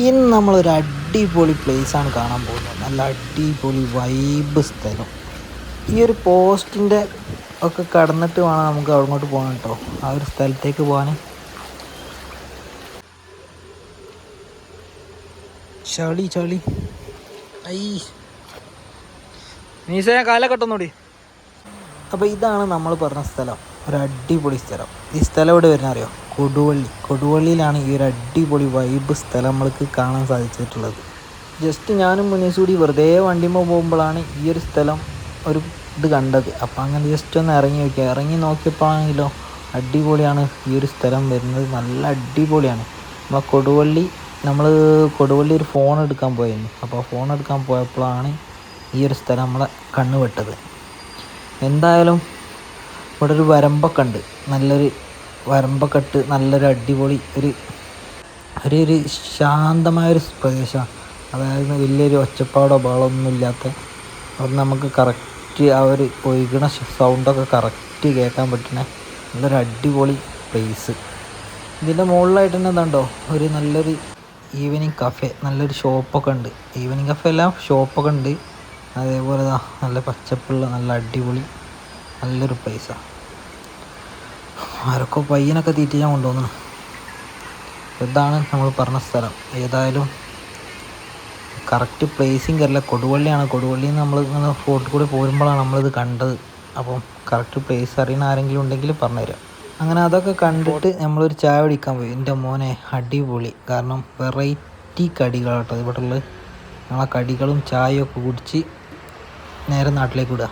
ഇന്ന് നമ്മളൊരു അടിപൊളി ആണ് കാണാൻ പോകുന്നത്. നല്ല അടിപൊളി വൈബ് സ്ഥലം. ഈ ഒരു പോസ്റ്റിന്റെ ഒക്കെ കടന്നിട്ട് വേണം നമുക്ക് അങ്ങോട്ട് പോകണം കേട്ടോ ആ ഒരു സ്ഥലത്തേക്ക് പോകാൻ ചളി ചളി. ഐ. നീസേ കാലക്കെട്ടൊന്നുകൂടി അപ്പോൾ ഇതാണ് നമ്മൾ പറഞ്ഞ സ്ഥലം. ഒരു അടിപൊളി സ്ഥലം. ഈ സ്ഥലം എവിടെ വരുന്ന അറിയോ കൊടുവള്ളി. കൊടുവള്ളിയിലാണ് ഈ ഒരു അടിപൊളി വൈബ് സ്ഥലം നമ്മൾക്ക് കാണാൻ സാധിച്ചിട്ടുള്ളത്. ജസ്റ്റ് ഞാനും മുനീസ് കൂടി വെറുതെ വണ്ടിമ്പോൾ പോകുമ്പോഴാണ് ഈ ഒരു സ്ഥലം ഒരു ഇത് കണ്ടത്. അപ്പോൾ അങ്ങനെ ജസ്റ്റ് ഒന്ന് ഇറങ്ങി നോക്കിയ. ഇറങ്ങി നോക്കിയപ്പോഴാണെങ്കിലോ അടിപൊളിയാണ് ഈ ഒരു സ്ഥലം വരുന്നത്. നല്ല അടിപൊളിയാണ്. നമ്മൾ കൊടുവള്ളി നമ്മൾ കൊടുവള്ളി ഒരു ഫോൺ എടുക്കാൻ പോയിരുന്നു. അപ്പോൾ ഫോൺ എടുക്കാൻ പോയപ്പോഴാണ് ഈ ഒരു സ്ഥലം നമ്മളെ കണ്ണുവെട്ടത്. എന്തായാലും ഇവിടെ ഒരു വരമ്പൊക്കെ ഉണ്ട്. നല്ലൊരു വരമ്പൊക്കെ ഇട്ട് നല്ലൊരു അടിപൊളി ഒരു ഒരു ഒരു ശാന്തമായൊരു പ്രദേശമാണ്. അതായത് വലിയൊരു ഒച്ചപ്പാടോ ബഹളമൊന്നും ഇല്ലാത്ത അവിടെ നമുക്ക് കറക്റ്റ് ആ ഒരു ഒഴുകണ സൗണ്ടൊക്കെ കറക്റ്റ് കേൾക്കാൻ പറ്റുന്ന നല്ലൊരു അടിപൊളി പ്ലേസ് ഇതിന്റെ മുകളിലായിട്ട് തന്നെ എന്താണ്ടോ ഒരു നല്ലൊരു ഈവനിങ് കഫേ നല്ലൊരു ഷോപ്പൊക്കെ ഉണ്ട്. ഈവനിങ് കഫേ എല്ലാം ഷോപ്പൊക്കെ ഉണ്ട്. അതേപോലെ നല്ല പച്ചപ്പുള്ള നല്ല അടിപൊളി നല്ലൊരു പ്ലേസാണ് ആരൊക്കെ പയ്യനൊക്കെ തീറ്റ ഞാൻ കൊണ്ടുവന്നു ഇതാണ് നമ്മൾ പറഞ്ഞ സ്ഥലം. ഏതായാലും കറക്റ്റ് പ്ലേസിങ് അല്ല കൊടുവള്ളിയാണ്. കൊടുവള്ളിയിൽ നിന്ന് നമ്മൾ ഫോർട്ടിൽ കൂടി പോരുമ്പോഴാണ് നമ്മളിത് കണ്ടത്. അപ്പം കറക്റ്റ് പ്ലേസ് അറിയുന്ന ആരെങ്കിലും ഉണ്ടെങ്കിൽ പറഞ്ഞുതരാം. അങ്ങനെ അതൊക്കെ കണ്ടിട്ട് നമ്മളൊരു ചായ കുടിക്കാൻ പോയി. എന്റെ മോനെ അടിപൊളി. കാരണം വെറൈറ്റി കടികളാട്ടോ ഇവിടെ ഉള്ളത് ഞങ്ങളെ കടികളും ചായയൊക്കെ കുടിച്ച് നേരെ നാട്ടിലേക്ക് വിടുക.